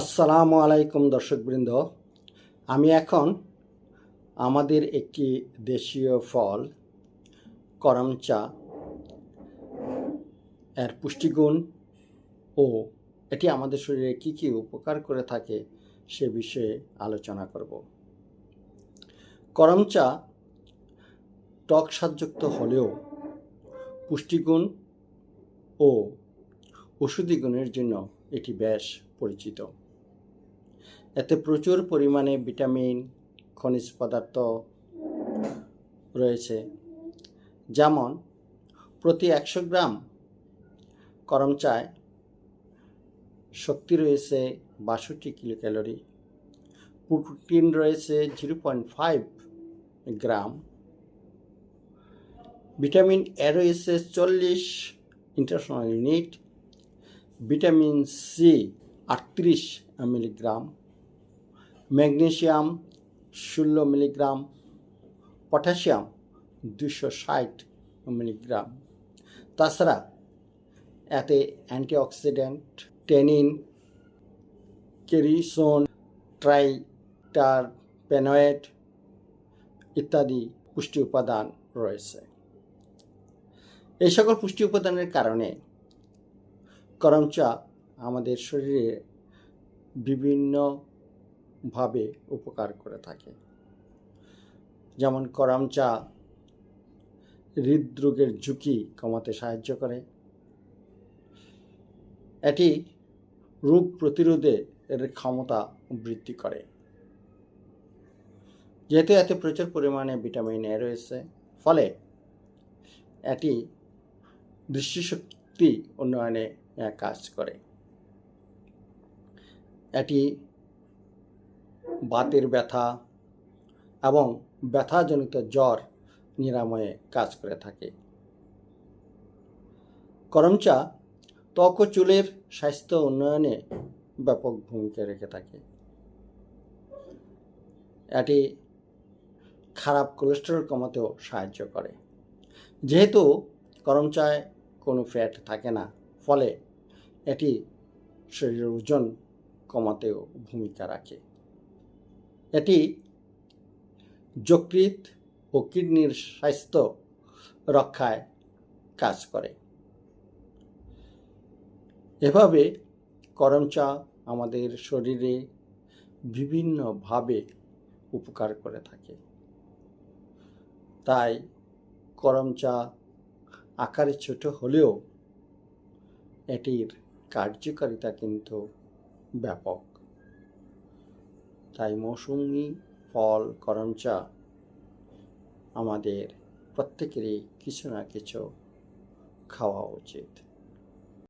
আসসালামু আলাইকুম দর্শকবৃন্দ। আমি এখন আমাদের একটি দেশীয় ফল, করম চা, এর পুষ্টিগুণ ও এটি আমাদের শরীরে কী কী উপকার করে থাকে সে বিষয়ে আলোচনা করব। করম চা টক স্বাদযুক্ত হলেও পুষ্টিগুণ ও ওষুধি গুণের জন্য এটি বেশ পরিচিত। এতে প্রচুর পরিমাণে ভিটামিন, খনিজ পদার্থ রয়েছে। যেমন, প্রতি একশো গ্রাম করম চায় শক্তি রয়েছে বাষট্টি কিলো ক্যালোরি প্রোটিন রয়েছে zero point five gram. Vitamin A রয়েছে চল্লিশ ইন্টারন্যাশনাল ইউনিট। ভিটামিন সি আটত্রিশ মিলিগ্রাম। ম্যাগনেসিয়াম ষোলো মিলিগ্রাম, পটাশিয়াম দুশো ষাট মিলিগ্রাম। তাছাড়া এতে অ্যান্টিঅক্সিডেন্ট, টেনিন, কেরিসোন ট্রাইটার পেনয়েড ইত্যাদি পুষ্টি উপাদান রয়েছে। এই সকল পুষ্টি উপাদানের কারণে করম চা আমাদের শরীরে বিভিন্নভাবে উপকার করে থাকে। যেমন করম চা হৃদরোগের ঝুঁকি কমাতে সাহায্য করে। এটি রোগ প্রতিরোধে এর ক্ষমতা বৃদ্ধি করে। যেহেতু এতে প্রচুর পরিমাণে ভিটামিন এ রয়েছে, ফলে এটি দৃষ্টিশক্তি উন্নয়নে কাজ করে। এটি বাতের ব্যথা এবং ব্যথাজনিত জ্বর নিরাময়ে কাজ করে থাকে। করম চা ত্বক চুলের স্বাস্থ্য উন্নয়নে ব্যাপক ভূমিকা রেখে থাকে। এটি খারাপ কোলেস্টেরল কমাতেও সাহায্য করে। যেহেতু করম চায় কোনো ফ্যাট থাকে না, ফলে এটি শরীরের ওজন কমাতেও ভূমিকা রাখে। এটি যকৃত ও কিডনির স্বাস্থ্য রক্ষায় কাজ করে। এভাবে করম চা আমাদের শরীরে বিভিন্নভাবে উপকার করে থাকে। তাই করম চা আকারে ছোট হলেও এটির কার্যকারিতা কিন্তু ব্যাপক। তাই মৌসুমি ফল করমচা আমাদের প্রত্যেকেরই কিছু না কিছু খাওয়া উচিত।